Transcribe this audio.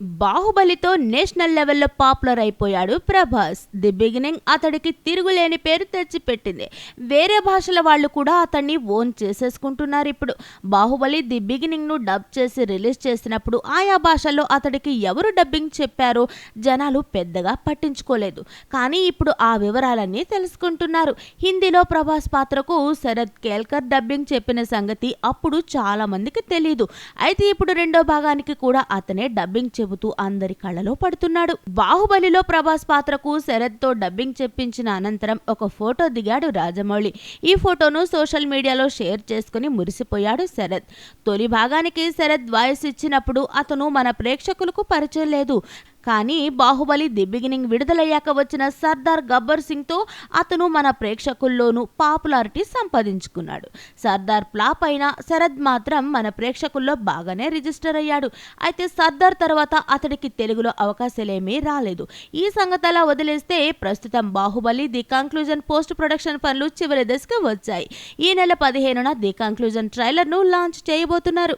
బాహుబలితో national లెవెల్లో popular అయిపోయాడు Prabhas. The beginning అతడికి తిరుగులేని పేరు తెచ్చిపెట్టింది. వేరే భాషల వాళ్ళు కూడా అతన్ని ఓన్ చేసేసుకుంటున్నారు ఇప్పుడు. బాహుబలి ది బిగినింగ్ను డబ్ చేసి రిలీజ్ చేసినప్పుడు ఆయా భాషల్లో అతడికి ఎవరు డబ్బింగ్ చెప్పారో జనాలు పెద్దగా పట్టించుకోలేదు. కానీ ఇప్పుడు ఆ వివరాలన్నీ తెలుసుకుంటున్నారు. హిందీలో ప్రభాస్ పాత్రకు శరత్ కేల్కర్ డబ్బింగ్ చెప్పిన సంగతి అప్పుడు చాలా మందికి తెలియదు అయితే ఇప్పుడు రెండో భాగానికి కూడా అతనే డబ్బింగ్ చెబుతూ అందరి కళ్ళలో పడుతున్నాడు. బాహుబలిలో ప్రభాస్ పాత్రకు శరత్తో డబ్బింగ్ చెప్పించిన అనంతరం ఒక ఫోటో దిగాడు రాజమౌళి. ఈ ఫోటోను సోషల్ మీడియాలో షేర్ చేసుకుని మురిసిపోయాడు శరత్. తొలి భాగానికి శరత్ వాయిస్ ఇచ్చినప్పుడు అతను మన ప్రేక్షకులకు పరిచయం లేదు. కానీ బాహుబలి ది బిగినింగ్ విడుదలయ్యాక వచ్చిన సర్దార్ గబ్బర్ సింగ్తో అతను మన ప్రేక్షకుల్లోనూ పాపులారిటీ సంపాదించుకున్నాడు. సర్దార్ ఫ్లాప్ అయిన శరద్ మాత్రం మన ప్రేక్షకుల్లో బాగానే రిజిస్టర్ అయ్యాడు. అయితే సర్దార్ తర్వాత అతడికి తెలుగులో అవకాశాలేమీ రాలేదు. ఈ సంగతి అలా వదిలేస్తే ప్రస్తుతం Baahubali the conclusion post production పనులు చివరి దశకు వచ్చాయి. ఈ నెల పదిహేనున ది కంక్లూజన్ ట్రైలర్ను లాంచ్ చేయబోతున్నారు.